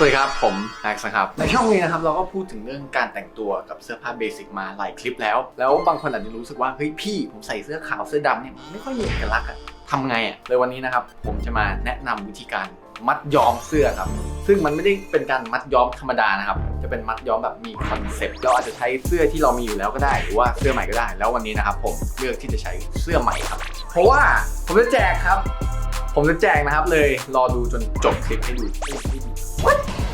สวัสดีครับ ผมแม็กซ์นะครับ ในช่องนี้นะครับเราก็พูดถึงเรื่องการแต่งตัวกับเสื้อผ้าเบสิกมาหลายคลิปแล้ว แล้วบางคนอาจจะรู้สึกว่าเฮ้ยพี่ ผมใส่เสื้อขาวเสื้อดำเนี่ยมันไม่ค่อยมีเอกลักษณ์อะทำไงอะเลยวันนี้นะครับผมจะมาแนะนำวิธีการมัดย้อมเสื้อครับ ซึ่งมันไม่ได้เป็นการมัดย้อมธรรมดานะครับ จะเป็นมัดย้อมแบบมีคอนเซ็ปต์เราอาจจะใช้เสื้อที่เรามีอยู่แล้วก็ได้ หรือว่าเสื้อใหม่ก็ได้ แล้ววันนี้นะครับผมเลือกที่จะใช้เสื้อใหม่ครับ เพราะว่าผมจะแจกครับ ผมจะแจกนะครับเลยรอดูจนจบคลิปให้ดู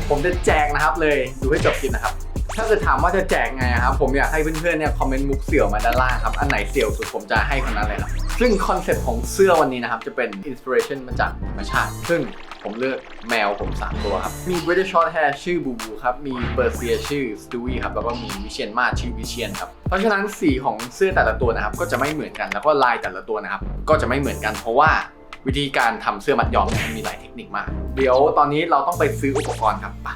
ผมจะแจกนะครับเลยดูให้จบคลิปนะครับ ถ้าจะถามว่าจะแจกไงครับ ผมอยากให้เพื่อนๆเนี่ยคอมเมนต์มุกเสี่ยวมาด้านล่างครับ อันไหนเสี่ยวสุดผมจะให้คนนั้นเลยครับ ซึ่งคอนเซ็ปต์ของเสื้อวันนี้นะครับ จะเป็นอินสปิเรชันมาจากธรรมชาติ ซึ่งผมเลือกแมวผม 3 ตัวครับ มี British Short Hair ชื่อบูบูครับ มีเบอร์เซียชื่อสตูวี่ครับ แล้วก็มีวิเชียนมาชื่อวิเชียนครับ เพราะฉะนั้นสีของเสื้อแต่ละตัวนะครับ ก็จะไม่เหมือนกัน แล้วก็ลายแต่ละตัวนะครับ ก็จะไม่เหมือนกัน เพราะว่า วิธีการทำเสื้อมัดย้อมเนี่ยมันมีหลายเทคนิคมาก เดี๋ยวตอนนี้เราต้องไปซื้ออุปกรณ์ครับไป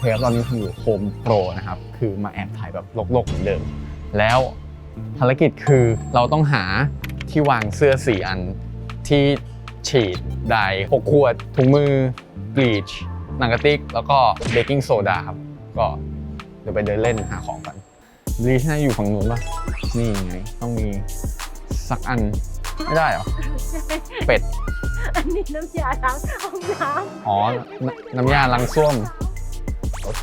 เรับตอนนี้ผมอยู่โฮมโปรนะครับ คือมาแอบถ่ายแบบโลกๆเหมือนเดิม แล้วภารกิจคือเราต้องหาที่วางเสื้อสีอันที่ฉีดไดร์หกขวด ถุงมือบลีชหนังกระติก แล้วก็เบกกิ้งโซดาครับ ก็เดี๋ยวไปเดินเล่นหาของกันบลีชน่าอยู่ฝั่งนู้นปะนี่ไง ต้องมีสักอัน ไม่ได้เหรอ เป็ด อันนี้น้ำยาล้างห้องน้อ๋อำน้ำยาล้างส้วม โอเค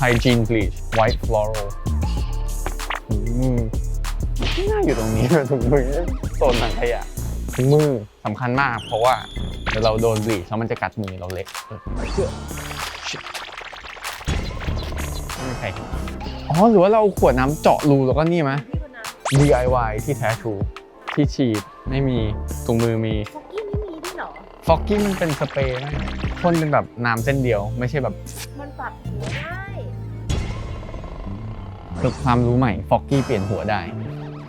hygiene bleach white floral ถุงมือไม่น่าอยู่ตรงนี้ถุงมือโซนถังขยะถุงมือสำคัญมาก เพราะว่าเดี๋ยวเราโดนบลีชแล้วมันจะกัดมือเราเล็กเออเชื่อ Shit ไม่มีใครเห็นอ๋อ หรือว่าเราเอาขวดน้ำเจาะรูแล้วก็นี่ไหมพี่คนนั้น DIY ที่แท้ทรู ที่ฉีดไม่มีถุงมือมีฟอกกี้ไม่มีด้วยเหรอ ฟอกกี้มันเป็นสเปรย์นะพ่นเป็นแบบน้ำเส้นเดียว ไม่ใช่แบบมันปรับหัวได้ฝึกความรู้ใหม่ฟอกกี้เปลี่ยนหัวได้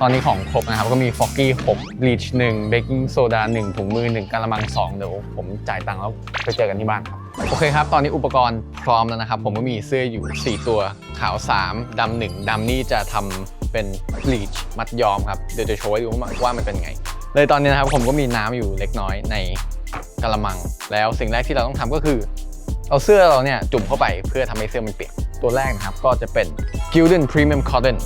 ตอนนี้ของครบนะครับ ก็มีฟอกกี้6บลีช1เบกกิ้งโซดา1ถุงมือ 1กะละมัง 2 เดี๋ยวผมจ่ายตังค์แล้วไปเจอกันที่บ้านครับ โอเคครับ ตอนนี้อุปกรณ์พร้อมแล้วนะครับ ผมก็มีเสื้ออยู่ 4 ตัวขาว 3 ดำ1ดำนี่จะทำเป็นบลีชมัดย้อมครับ เดี๋ยวจะโชว์ให้ดูว่ามันเป็นไง เลยตอนนี้นะครับผมก็มีน้ำอยู่เล็กน้อยในกะละมัง แล้วสิ่งแรกที่เราต้องทำก็คือ เอาเสื้อเราเนี่ยจุ่มเข้าไปเพื่อทำให้เสื้อมันเปียก ตัวแรกนะครับก็จะเป็น Gildan Premium Cotton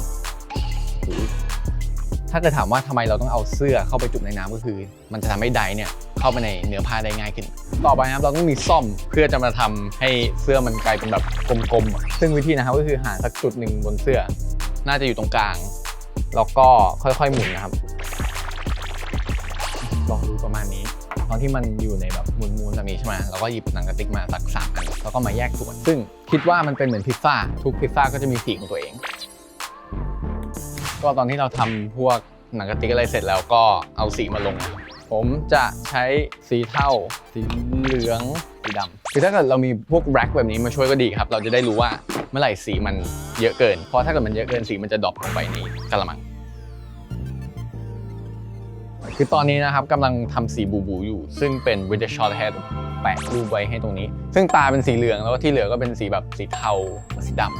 ถ้าเกิดถามว่าทำไมเราต้องเอาเสื้อเข้าไปจุ่มในน้ำก็คือ มันจะทำให้ไดเนี่ย เข้าไปในเนื้อผ้าได้ง่ายขึ้น ต่อไปนะครับเราต้องมีซ่อมเพื่อจะมาทำให้เสื้อมันกลายเป็นแบบกลมๆ ซึ่งวิธีนะครับก็คือหาสักจุดหนึ่งบนเสื้อ น่าจะอยู่ตรงกลาง แล้วก็ค่อยๆหมุนนะครับ ลองดูประมาณนี้ตอนที่มันอยู่ในแบบมูนๆแบบนี้ใช่ไหมเราก็หยิบหนังกระติกมาสักสามอันแล้วก็มาแยกส่วน ซึ่งคิดว่ามันเป็นเหมือนพิซซ่า ทุกพิซซ่าก็จะมีสีของตัวเอง ก็ตอนที่เราทำพวกหนังกระติกอะไรเสร็จแล้วก็เอาสีมาลง ผมจะใช้สีเทาสีเหลืองสีดำคือถ้าเกิดเรามีพวกแร็คแบบนี้มาช่วยก็ดีครับ เราจะได้รู้ว่าเมื่อไหร่สีมันเยอะเกิน เพราะถ้าเกิดมันเยอะเกินสีมันจะดรอปลงไปในกะละมัง คือตอนนี้นะครับกำลังทำสีบูบูอยู่ ซึ่งเป็น British Short Hair แปะรูปไว้ให้ตรงนี้ ซึ่งตาเป็นสีเหลืองแล้วก็ที่เหลือก็เป็นสีแบบสีเทาสีดำ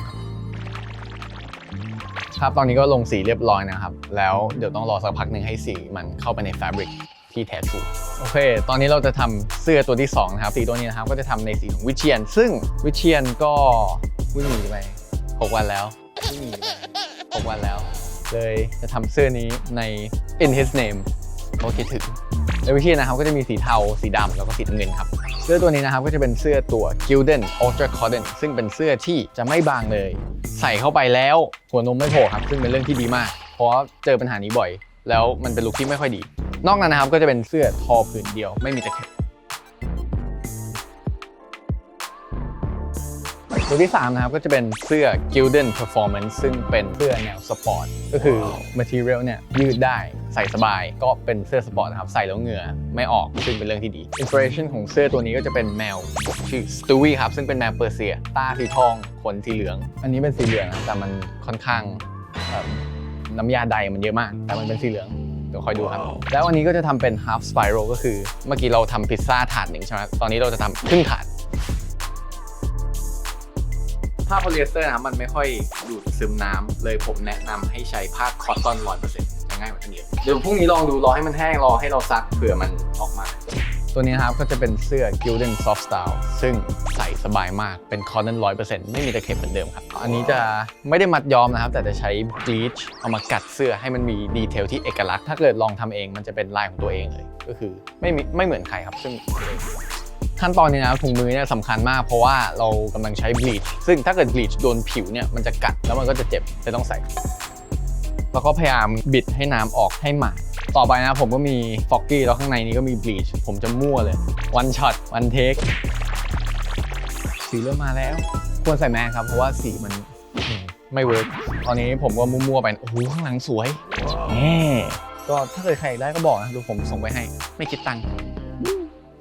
ครับตอนนี้ก็ลงสีเรียบร้อยนะครับ แล้วเดี๋ยวต้องรอสักพักหนึ่งให้สีมันเข้าไปในแฟบริก ที่แท้ทรูโอเค ตอนนี้เราจะทำเสื้อตัวที่2นะครับสีตัวนี้นะครับก็จะทำในสีของวิเชียน ซึ่งวิเชียนก็วิ่งหนีไป6วันแล้ววิ่งหนีไป6วันแล้ว เลยจะทำเสื้อนี้ใน In His Name เพราะคิดถึงในวิธียนนะครับก็จะมีสีเทาสีดำแล้วก็สีน้ำเงินครับเสื้อตัวนี้นะครับก็จะเป็นเสื้อตัว Gildan Ultra Cotton ซึ่งเป็นเสื้อที่จะไม่บางเลย ใส่เข้าไปแล้วหัวนมไม่โผล่ครับ ซึ่งเป็นเรื่องที่ดีมาก เพราะเจอปัญหานี้บ่อย แล้วมันเป็นลุคที่ไม่ค่อยดี นอกนั้นนะครับก็จะเป็นเสื้อทอผืนเดียวไม่มีตะเข็บตัวที่ 3 นะครับ ก็จะเป็นเสื้อ Gildan Performance ซึ่งเป็นเสื้อแนวสปอร์ตก็คือ material เนี่ย ยืดได้ใส่สบาย ก็เป็นเสื้อสปอร์ตนะครับ ใส่แล้วเหงื่อไม่ออก ซึ่งเป็นเรื่องที่ดี Inspiration ของเสื้อตัวนี้ก็จะเป็นแมว ชื่อ Stewie ครับ ซึ่งเป็นแมวเปอร์เซีย ตาสีทองขนสีเหลือง อันนี้เป็นสีเหลืองนะแต่มันค่อนข้างเอิ่มน้ำยาใดมันเยอะมาก แต่มันเป็นสีเหลืองเดี๋ยวคอยดูครับ แล้วอันนี้ก็จะทำเป็น half spiral ก็คือเมื่อกี้เราทำพิซซ่าถาดหนึ่งใช่ไหมตอนนี้เราจะทำครึ่งถาด ผ้าโพลีเอสเตอร์นะครับมันไม่ค่อยดูดซึมน้ำเลยผมแนะนำให้ใช้ผ้าคอตตอนร้อยเปอร์เซ็นต์ง่ายกว่ากันเยอะเดี๋ยวพรุ่งนี้ลองดูรอให้มันแห้งรอให้เราซักเผื่อมันออกมา ตัวนี้นะครับก็จะเป็นเสื้อ Gildan Soft Style ซึ่งใส่สบายมากเป็นคอ t ต o n ร้อยเปอร์เซ็นต์ไม่มีตะเข็บเหมือนเดิมครับ อันนี้จะไม่ได้มัดย้อมนะครับ แต่จะใช้ bleach เอามากัดเสื้อให้มันมีดีเทลที่เอกลักษณ์ ถ้าเกิดลองทำเองมันจะเป็นลายของตัวเองเลย ก็คือไม่มีไม่เหมือนใครครับซึ่งขั้นตอนนี้นะถุงมือเนี่ยสำคัญมากเพราะว่าเรากำลังใช้ bleach ซึ่งถ้าเกิด bleach โดนผิวเนี่ยมันจะกัดแล้วมันก็จะเจ็บเลยต้องใส่ แล้วก็พยายามบิดให้น้ำออกให้หมาด ต่อไปนะผมก็มีฟอกกี้แล้วข้างในนี้ก็มี bleach ผมจะมั่วเลย one shot one take สีเริ่มมาแล้ว ควรใส่แมสครับ เพราะว่าสีมันไม่เวิร์กตอนนี้ผมก็มั่วๆไป โอ้โห ข้างหลังสวยแน่ก็ถ้าเกิดใครอยากได้ก็บอกนะดูผมส่งไปให้ ไม่คิดตังค์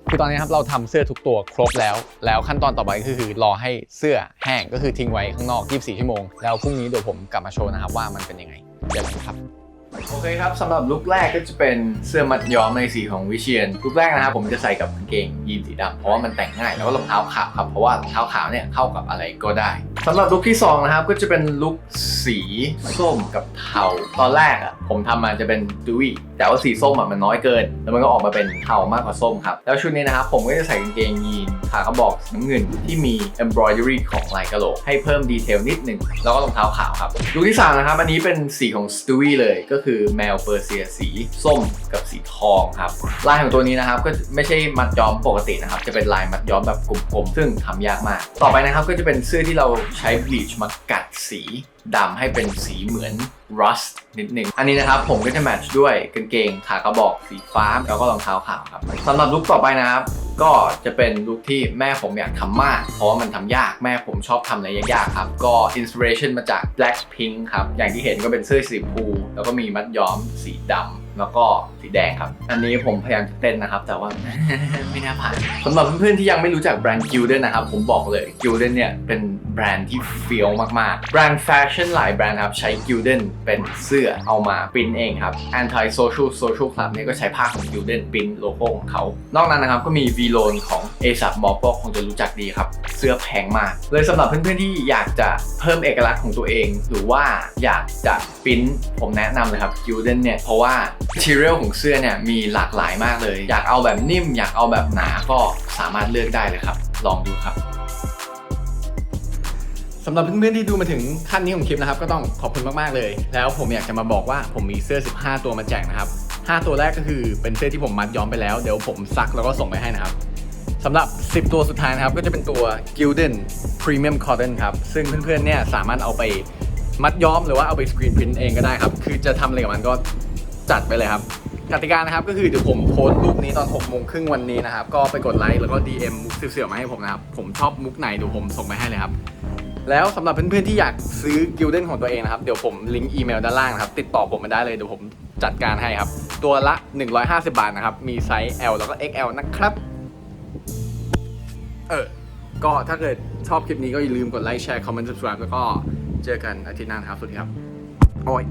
คือตอนนี้ครับเราทำเสื้อทุกตัวครบแล้ว แล้วขั้นตอนต่อไปก็คือรอให้เสื้อแห้งก็คือทิ้งไว้ข้างนอก 24 ชั่วโมง แล้วพรุ่งนี้เดี๋ยวผมกลับมาโชว์นะครับว่ามันเป็นยังไงเดี๋ยวกันครับ โอเคครับสำหรับลุคแรกก็จะเป็นเสื้อมัดย้อมในสีของวิเชียนลุคแรกนะครับผมจะใส่กับกางเกงยีนสีดำเพราะว่ามันแต่งง่ายแล้วก็รองเท้าขาวครับเพราะว่ารองเท้าขาวเนี่ยเข้ากับอะไรก็ได้สำหรับลุคที่สองนะครับก็จะเป็นลุคสีส้มกับเทาตอนแรกอะผมทำมาจะเป็นดุยแต่ว่าสีส้มอะมันน้อยเกิน แล้วมันก็ออกมาเป็นเทามากกว่าส้มครับ แล้วชุดนี้นะครับผมก็จะใส่กางเกงยีนขากระบอกน้ำเงินที่มี embroidery ของลายกะโหลก ให้เพิ่มดีเทลนิดหนึ่งแล้วก็รองเท้าขาวครับลุคที่สามนะครับอันนี้เป็นสีของ Stewie เลยก็คือแมวเปอร์เซียสีส้มกับสีทองครับลายของตัวนี้นะครับก็ไม่ใช่มัดย้อมปกตินะครับจะเป็นลายมัดย้อมแบบกลมๆซึ่งทำยากมาก ต่อไปนะครับก็จะเป็นเสื้อที่เราใช้ bleach มากั สีดำให้เป็นสีเหมือน rust นิดนึง อันนี้นะครับผมก็จะแมทช์ด้วยกางเกงขากระบอกสีฟ้าแล้วก็รองเท้าขาวครับสำหรับลุคต่อไปนะครับก็จะเป็นลุคที่แม่ผมอยากทำมาก เพราะว่ามันทำยากแม่ผมชอบทำอะไรยากๆครับ ก็อินสปิเรชันมาจาก Blackpink ครับ อย่างที่เห็นก็เป็นเสื้อสีพูแล้วก็มีมัดย้อมสีดำ แล้วก็สีแดงครับ อันนี้ผมพยายามจะเต้นนะครับ แต่ว่า ไม่น่าผ่านสำหรับเพื่อนๆที่ยังไม่รู้จักแบรนด์ Gildan นะครับ ผมบอกเลย Gildan เนี่ยเป็นแบรนด์ที่เฟี้ยวมากๆ แบรนด์แฟชั่นหลายแบรนด์ครับใช้ Gildan เป็นเสื้อเอามาปริ้นเองครับ Anti Social Social Club เนี่ยก็ใช้ผ้าของ Gildan ปริ้นโลโก้ของเขา นอกนั้นนะครับก็มี V l o n ของ a s a p m o p ก็คงจะรู้จักดีครับ เสื้อแพงมาก เลยสำหรับเพื่อนๆที่อยากจะเพิ่มเอกลักษณ์ของตัวเอง หรือว่าอยากจะปริ้นผมแนะนำเลยครับ Gildan เนี่ยเพราะว่า material ของเสื้อเนี่ยมีหลากหลายมากเลย อยากเอาแบบนิ่ม อยากเอาแบบหนาก็สามารถเลือกได้เลยครับ ลองดูครับสำหรับเพื่อนๆที่ดูมาถึงขั้นนี้ของคลิปนะครับ ก็ต้องขอบคุณมากๆเลย แล้วผมอยากจะมาบอกว่าผมมีเสื้อ 15 ตัวมาแจกนะครับ 5 ตัวแรกก็คือเป็นเสื้อที่ผมมัดย้อมไปแล้ว เดี๋ยวผมซักแล้วก็ส่งไปให้นะครับสำหรับ 10 ตัวสุดท้ายนะครับ ก็จะเป็นตัว Gildan Premium Cotton ครับ ซึ่งเพื่อนๆเนี่ยสามารถเอาไปมัดย้อมหรือว่าเอาไปสกรีนพิ n เองก็ได้ครับ คือจะทำอะไรกับมันก็ จัดไปเลยครับกติกานะครับก็คือเดี๋ยวผมโพสต์รูปนี้ตอน6โมงครึ่งวันนี้นะครับ ก็ไปกดไลค์แล้วก็ DM มุกเสี่ยวๆมาให้ผมนะครับ ผมชอบมุกไหนเดี๋ยวผมส่งไปให้เลยครับ แล้วสำหรับเพื่อนๆที่อยากซื้อกิลเด้นของตัวเองนะครับ เดี๋ยวผมลิงก์อีเมลด้านล่างนะครับ ติดต่อผมมาได้เลยเดี๋ยวผมจัดการให้ครับ ตัวละ 150 บาทนะครับ มีไซส์ L แล้วก็ XL นะครับ เออ ก็ถ้าเกิดชอบคลิปนี้ก็อย่าลืมกดไลค์แชร์คอมเมนต์ subscribe แล้วก็เจอกันอาทิตย์หน้านะครับสวัสดีครับโอ้ย